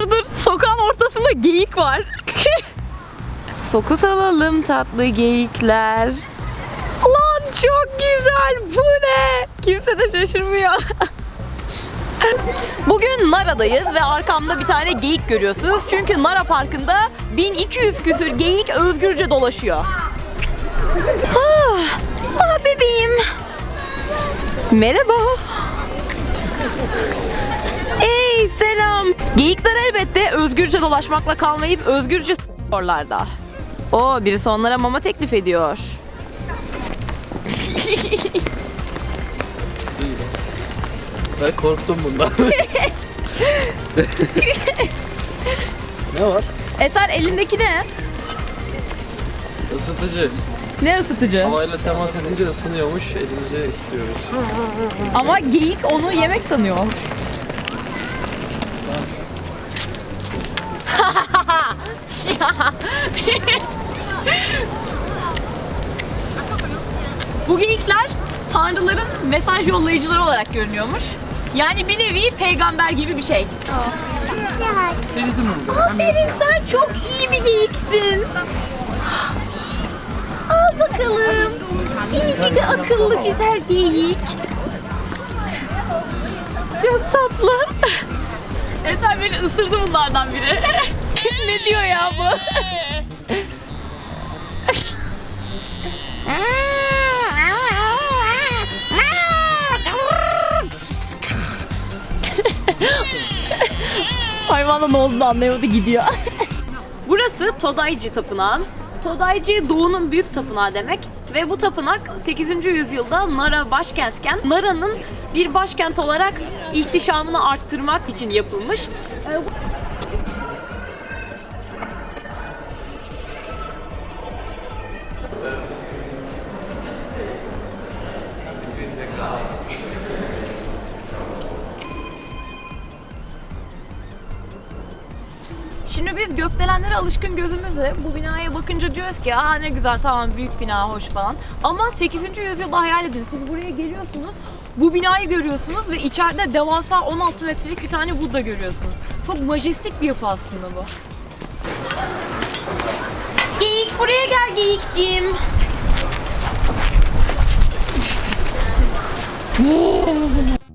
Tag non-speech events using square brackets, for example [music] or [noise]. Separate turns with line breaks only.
Dur sokağın ortasında geyik var. [laughs] Fokus alalım tatlı geyikler. Lan çok güzel bu ne? Kimse de şaşırmıyor. [laughs] Bugün Nara'dayız ve arkamda bir tane geyik görüyorsunuz. Çünkü Nara Parkı'nda 1200 küsür geyik özgürce dolaşıyor. Ah, ah bebeğim. Merhaba. Ey selam. Geyikler elbette özgürce dolaşmakla kalmayıp özgürce s**yorlarda. O birisi onlara mama teklif ediyor. [laughs]
Ben korktum bundan. ne var?
Eser elindeki ne?
Isıtıcı.
Ne ısıtıcı?
Havayla temas edince ısınıyormuş, elimize istiyoruz.
Ama geyik onu yemek sanıyor. Bu geyikler tanrıların mesaj yollayıcıları olarak görünüyormuş. Yani bir nevi peygamber gibi bir şey. Aferin sen çok iyi bir geyiksin. Al bakalım. Seni gidi akıllı güzel geyik. Çok tatlı. Beni ısırdı bunlardan biri. [laughs] ne diyor ya bu? [laughs] Hayvanın ne olduğunu anlayamadı gidiyor. [laughs] Burası Todaici Tapınağı. Todaici doğunun büyük tapınağı demek ve bu tapınak 8. yüzyılda Nara başkentken Nara'nın bir başkent olarak ihtişamını arttırmak için yapılmış. Şimdi biz gökdelenlere alışkın gözümüzle bu binaya bakınca diyoruz ki aa ne güzel tamam büyük bina hoş falan. Ama 8. yüzyılda hayal edin siz buraya geliyorsunuz bu binayı görüyorsunuz ve içeride devasa 16 metrelik bir tane Buddha görüyorsunuz. Çok majestik bir yapı aslında bu. Geyik buraya gel geyikciğim. [laughs]